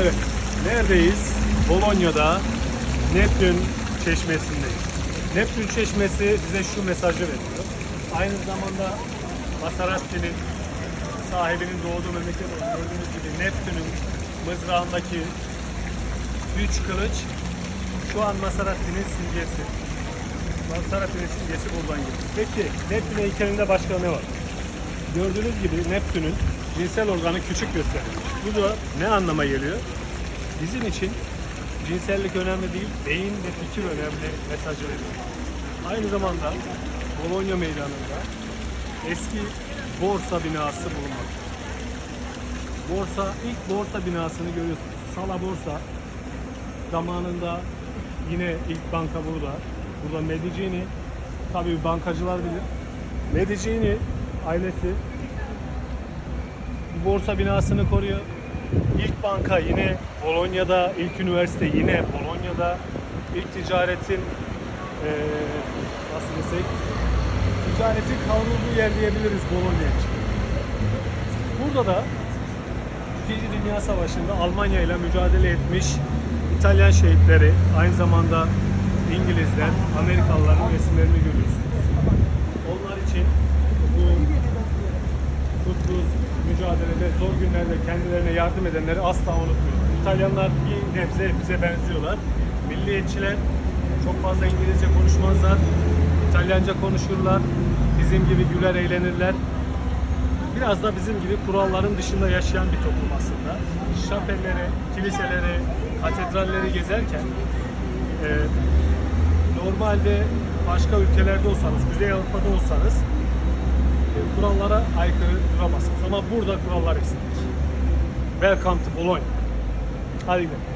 Evet, neredeyiz? Bolonya'da Neptün Çeşmesi'ndeyiz. Neptün Çeşmesi bize şu mesajı veriyor. Aynı zamanda Masaratti'nin sahibinin doğduğu memleket gördüğünüz gibi Neptün'ün mızrağındaki üç kılıç şu an Masaratti'nin simgesi. Masaratti'nin simgesi buradan geliyor. Peki Neptün heykelinde başka ne var? Gördüğünüz gibi Neptün'ün cinsel organı küçük gösterilmiş. Bu da ne anlama geliyor? Bizim için cinsellik önemli değil, beyin ve fikir önemli mesajı veriyor. Aynı zamanda Bologna meydanında eski borsa binası bulunmakta. Borsa, ilk borsa binasını görüyorsunuz. Sala Borsa zamanında yine ilk banka burada. Burada Medicini, tabii bankacılar bilir. Medicini ailesi borsa binasını koruyor. İlk banka yine Bolonya'da, ilk üniversite yine Bolonya'da, ilk ticaretin eee nasıl desek ticaretin kavrulduğu yer diyebiliriz Bologna. Burada da İkinci Dünya Savaşı'nda Almanya ile mücadele etmiş İtalyan şehitleri, aynı zamanda İngilizler, Amerikalıların resimlerini görüyorsunuz. Onlar için bu kutlu mücadelede, zor günlerde kendilerine yardım edenleri asla unutmuyor. İtalyanlar bir nebze bize benziyorlar. Milliyetçiler çok fazla İngilizce konuşmazlar. İtalyanca konuşurlar. Bizim gibi güler eğlenirler. Biraz da bizim gibi kuralların dışında yaşayan bir toplum aslında. Şapelleri, kiliseleri, katedralleri gezerken e, normalde başka ülkelerde olsanız, Kuzey Avrupa'da olsanız kurallara aykırı duramazsınız. Ama burada kurallar esnek. Welcome to Bologna. Hadi gidelim.